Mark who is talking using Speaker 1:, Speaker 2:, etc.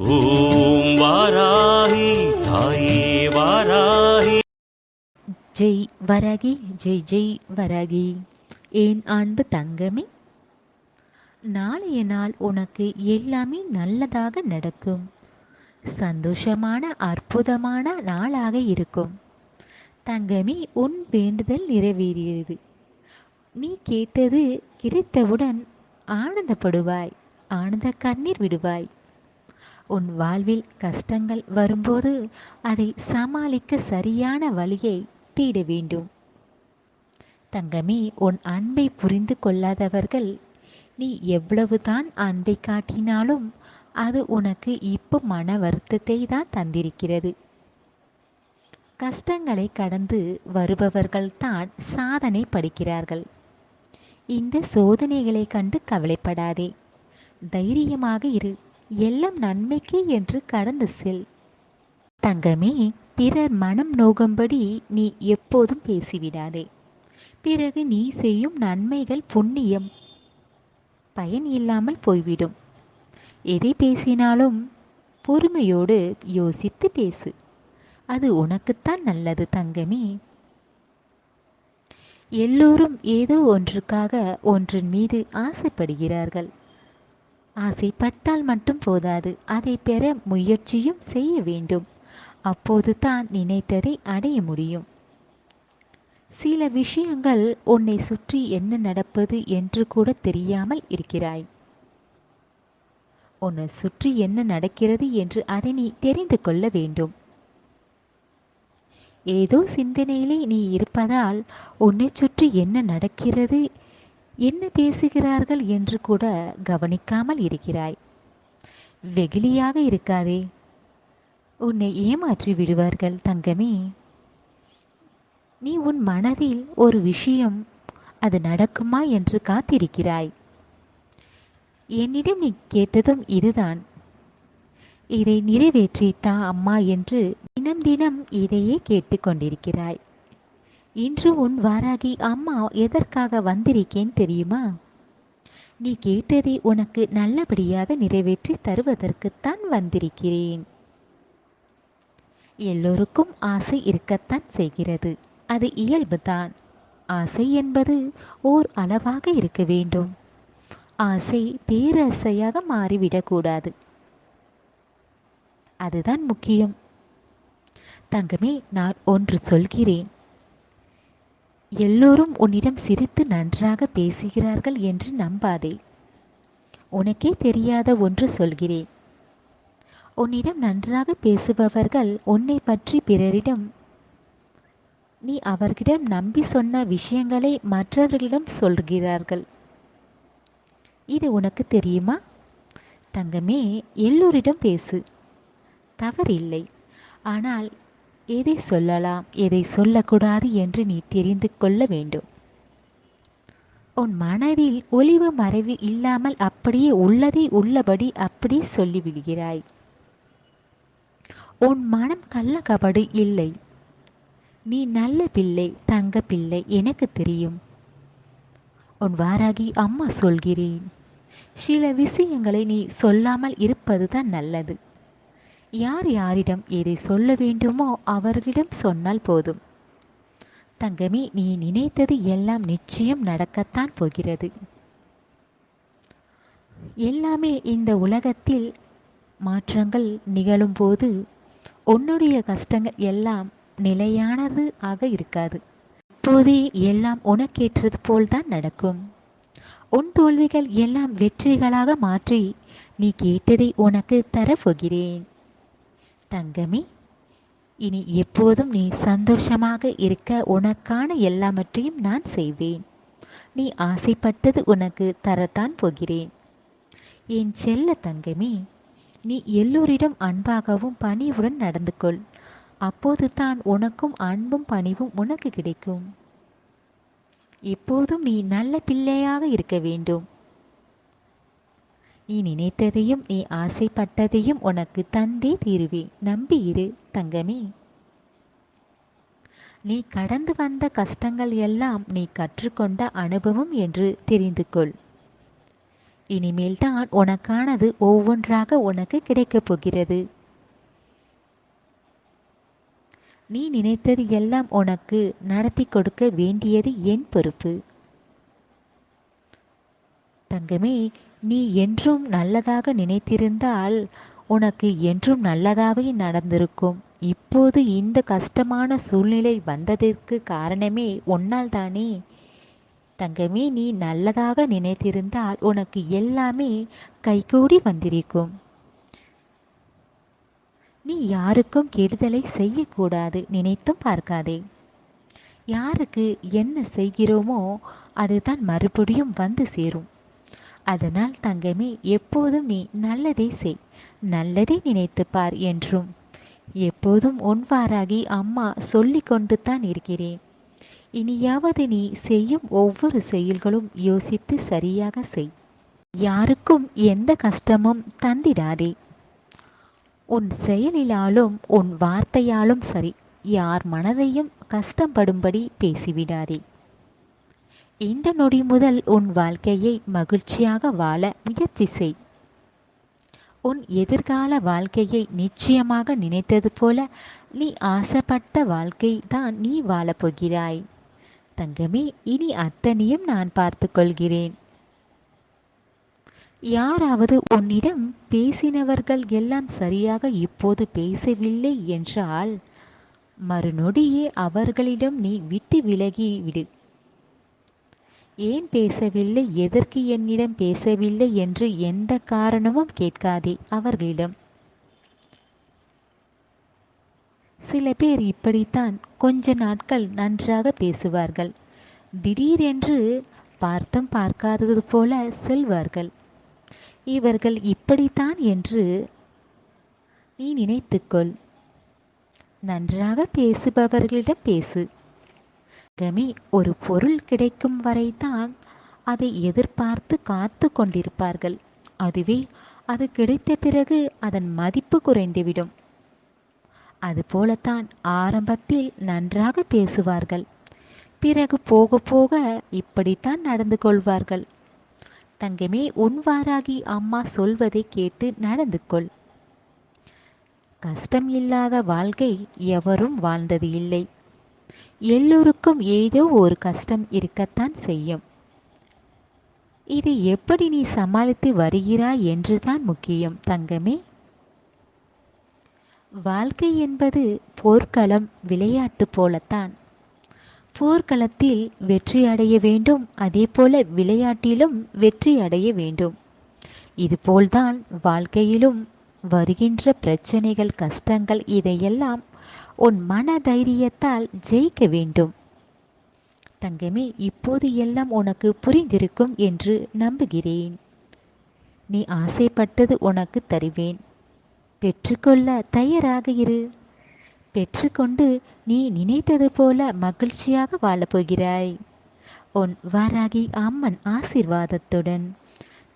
Speaker 1: ஓம் வாராகி தாயே வாராகி.
Speaker 2: ஜெய் வரகி ஜெய் ஜெய் வரகி. ஏன் அன்பு தங்கமே? நாளைய நாள் உனக்கு எல்லாமே நல்லதாக நடக்கும். சந்தோஷமான அற்புதமான நாளாக இருக்கும். தங்கமே உன் வேண்டுதல் நிறைவேறியது. நீ கேட்டது கிடைத்தவுடன் ஆனந்தப்படுவாய் ஆனந்த கண்ணீர் விடுவாய். உன் வாழ்வில் கஷ்டங்கள் வரும்போது அதை சமாளிக்க சரியான வழியை தேட வேண்டும். தங்கமே உன் அன்பை புரிந்து கொள்ளாதவர்கள் நீ எவ்வளவுதான் அன்பை காட்டினாலும் அது உனக்கு இப்போ மன வருத்தத்தை தான் தந்திருக்கிறது. கஷ்டங்களை கடந்து வருபவர்கள் தான் சாதனை படிக்கிறார்கள். இந்த சோதனைகளை கண்டு கவலைப்படாதே. தைரியமாக இரு. எல்லாம் நன்மைக்கே என்று கடந்து செல். தங்கமே பிறர் மனம் நோகும்படி நீ எப்போதும் பேசிவிடாதே. பிறகு நீ செய்யும் நன்மைகள் புண்ணியம். பயன் இல்லாமல் போய்விடும். எதை பேசினாலும் பொறுமையோடு யோசித்து பேசு. அது உனக்குத்தான் நல்லது தங்கமே. எல்லோரும் ஏதோ ஒன்றுக்காக ஒன்றின் மீது ஆசைப்படுகிறார்கள். ஆசைப்பட்டால் மட்டும் போதாது. அதை பெற முயற்சியும் செய்ய வேண்டும். அப்போது தான் நினைத்ததை அடைய முடியும். சில விஷயங்கள் உன்னை சுற்றி என்ன நடப்பது என்று கூட தெரியாமல் இருக்கிறாய். உன்னை சுற்றி என்ன நடக்கிறது என்று அதை நீ தெரிந்து கொள்ள வேண்டும். ஏதோ சிந்தனையிலே நீ இருப்பதால் உன்னை சுற்றி என்ன நடக்கிறது என்ன பேசுகிறார்கள் என்று கூட கவனிக்காமல் இருக்கிறாய். வெகுளியாக இருக்காதே. உன்னை ஏமாற்றி விடுவார்கள் தங்கமே. நீ உன் மனதில் ஒரு விஷயம் அது நடக்குமா என்று காத்திருக்கிறாய். என்னிடம் நீ கேட்டதும் இதுதான். இதை நிறைவேற்றி தா அம்மா என்று தினம் தினம் இதையே கேட்டுக்கொண்டிருக்கிறாய். இன்று உன் வாராகி அம்மா எதற்காக வந்திருக்கேன் தெரியுமா? நீ கேட்டதை உனக்கு நல்லபடியாக நிறைவேற்றி தருவதற்குத்தான் வந்திருக்கிறேன். எல்லோருக்கும் ஆசை இருக்கத்தான் செய்கிறது. அது இயல்புதான். ஆசை என்பது ஓர் அளவாக இருக்க வேண்டும். ஆசை பேராசையாக மாறிவிடக்கூடாது. அதுதான் முக்கியம். தங்கமே நான் ஒன்று சொல்கிறேன். எல்லோரும் உன்னிடம் சிரித்து நன்றாக பேசுகிறார்கள் என்று நம்பாதே. உனக்கே தெரியாத ஒன்று சொல்கிறேன். உன்னிடம் நன்றாக பேசுபவர்கள் உன்னை பற்றி பிறரிடம் நீ அவர்களிடம் நம்பி சொன்ன விஷயங்களை மற்றவர்களிடம் சொல்கிறார்கள். இது உனக்கு தெரியுமா? தங்கமே எல்லோரிடம் பேசு. தவறில்லை. ஆனால் எதை சொல்லலாம் எதை சொல்லக்கூடாது என்று நீ தெரிந்து கொள்ள வேண்டும். உன் மனதில் ஒளிவு மறைவு இல்லாமல் அப்படியே உள்ளதை உள்ளபடி அப்படி சொல்லிவிடுகிறாய். உன் மனம் கள்ளக்கபடு இல்லை. நீ நல்ல பிள்ளை தங்க பிள்ளை எனக்கு தெரியும். உன் வாராகி அம்மா சொல்கிறேன். சில விஷயங்களை நீ சொல்லாமல் இருப்பதுதான் நல்லது. யார் யாரிடம் எதை சொல்ல வேண்டுமோ அவர்களிடம் சொன்னால் போதும். தங்கமே நீ நினைத்தது எல்லாம் நிச்சயம் நடக்கத்தான் போகிறது. எல்லாமே இந்த உலகத்தில் மாற்றங்கள் நிகழும்போது உன்னுடைய கஷ்டங்கள் எல்லாம் நிலையானது ஆக இருக்காது. இப்போதே எல்லாம் உனக்கேற்றது போல்தான் நடக்கும். உன் தோல்விகள் எல்லாம் வெற்றிகளாக மாற்றி நீ கேட்டதை உனக்கு தரப்போகிறேன். தங்கமி இனி எப்போதும் நீ சந்தோஷமாக இருக்க உனக்கான எல்லாவற்றையும் நான் செய்வேன். நீ ஆசைப்பட்டது உனக்கு தரத்தான் போகிறேன். என் செல்ல தங்கமி நீ எல்லோரிடம் அன்பாகவும் பணிவுடன் நடந்து கொள் அப்போது தான் உனக்கும் அன்பும் பணிவும் உனக்கு கிடைக்கும். எப்போதும் நீ நல்ல பிள்ளையாக இருக்க வேண்டும். நீ நினைத்ததையும் நீ ஆசைப்பட்டதையும் உனக்கு தந்தே தீருவேன் நம்பியிரு தங்கமே. நீ கடந்து வந்த கஷ்டங்கள் எல்லாம் நீ கற்றுக்கொண்ட அனுபவம் என்று தெரிந்து கொள். இனிமேல் தான் உனக்கானது ஒவ்வொன்றாக உனக்கு கிடைக்கப் போகிறது. நீ நினைத்தது எல்லாம் உனக்கு நடத்தி கொடுக்க வேண்டியது என் பொறுப்பு. தங்கமே நீ என்றும் நல்லதாக நினைத்திருந்தால் உனக்கு என்றும் நல்லதாகவே நடந்திருக்கும். இப்போது இந்த கஷ்டமான சூழ்நிலை வந்ததற்கு காரணமே உன்னால் தானே? தங்கமே நீ நல்லதாக நினைத்திருந்தால் உனக்கு எல்லாமே கைகூடி வந்திருக்கும். நீ யாருக்கும் கெடுதலை செய்யக்கூடாது நினைத்தும் பார்க்காதே. யாருக்கு என்ன செய்கிறோமோ அதுதான் மறுபடியும் வந்து சேரும். அதனால் தங்கமே எப்போதும் நீ நல்லதே செய் நல்லதே நினைத்து பார் என்றும். எப்போதும் ஒன்வாராகி அம்மா சொல்லி கொண்டு தான் இருக்கிறேன். இனியாவது நீ செய்யும் ஒவ்வொரு செயல்களும் யோசித்து சரியாக செய். யாருக்கும் எந்த கஷ்டமும் தந்திடாதே உன் செயலிலாலும் உன் வார்த்தையாலும் சரி யார் மனதையும் கஷ்டப்படும்படி பேசிவிடாதே. இந்த நொடி முதல் உன் வாழ்க்கையை மகிழ்ச்சியாக வாழ முயற்சி செய். உன் எதிர்கால வாழ்க்கையை நிச்சயமாக நினைத்தது போல நீ ஆசைப்பட்ட வாழ்க்கை தான் நீ வாழப்போகிறாய் தங்கமே இனி அத்தனையும் நான் பார்த்து கொள்கிறேன். யாராவது உன்னிடம் பேசினவர்கள் எல்லாம் சரியாக இப்போது பேசவில்லை என்றால் மறுநொடியே அவர்களிடம் நீ விட்டு விலகி விடு. ஏன் பேசவில்லை? எதற்கு என்னிடம் பேசவில்லை என்று எந்த காரணமும் கேட்காதே அவர்களிடம். சில பேர் இப்படித்தான் கொஞ்ச நாட்கள் நன்றாக பேசுவார்கள். திடீரென்று பார்த்தும் பார்க்காதது போல செல்வார்கள். இவர்கள் இப்படித்தான் என்று நீ நினைத்துக்கொள். நன்றாக பேசுபவர்களிடம் பேசு. கமி ஒரு பொருள் கிடைக்கும் வரைதான் அதை எதிர்பார்த்து காத்து கொண்டிருப்பார்கள். அதுவே அது கிடைத்த பிறகு அதன் மதிப்பு குறைந்துவிடும். அதுபோலத்தான் ஆரம்பத்தில் நன்றாக பேசுவார்கள். பிறகு போக போக இப்படித்தான் நடந்து கொள்வார்கள். தங்கமே உன்வாராகி அம்மா சொல்வதை கேட்டு நடந்து கொள். கஷ்டம் இல்லாத வாழ்க்கை எவரும் வாழ்ந்தது இல்லை. எல்லோருக்கும் ஏதோ ஒரு கஷ்டம் இருக்கத்தான் செய்யும். இதை எப்படி நீ சமாளித்து வருகிறாய் என்றுதான் முக்கியம் தங்கமே. வாழ்க்கை என்பது போர்க்களம் விளையாட்டு போலத்தான். போர்க்களத்தில் வெற்றி அடைய வேண்டும் அதே போல விளையாட்டிலும் வெற்றி அடைய வேண்டும். இதுபோல்தான் வாழ்க்கையிலும் வருகின்ற பிரச்சனைகள் கஷ்டங்கள் இதையெல்லாம் உன் மன தைரியத்தால் ஜெயிக்க வேண்டும். தங்கமே இப்போது எல்லாம் உனக்கு புரிந்திருக்கும் என்று நம்புகிறேன். நீ ஆசைப்பட்டது உனக்கு தருவேன். பெற்றுக்கொள்ள தயாராக இரு. பெற்றுக்கொண்டு நீ நினைத்தது போல மகிழ்ச்சியாக வாழப்போகிறாய். உன் வாராகி அம்மன் ஆசிர்வாதத்துடன்.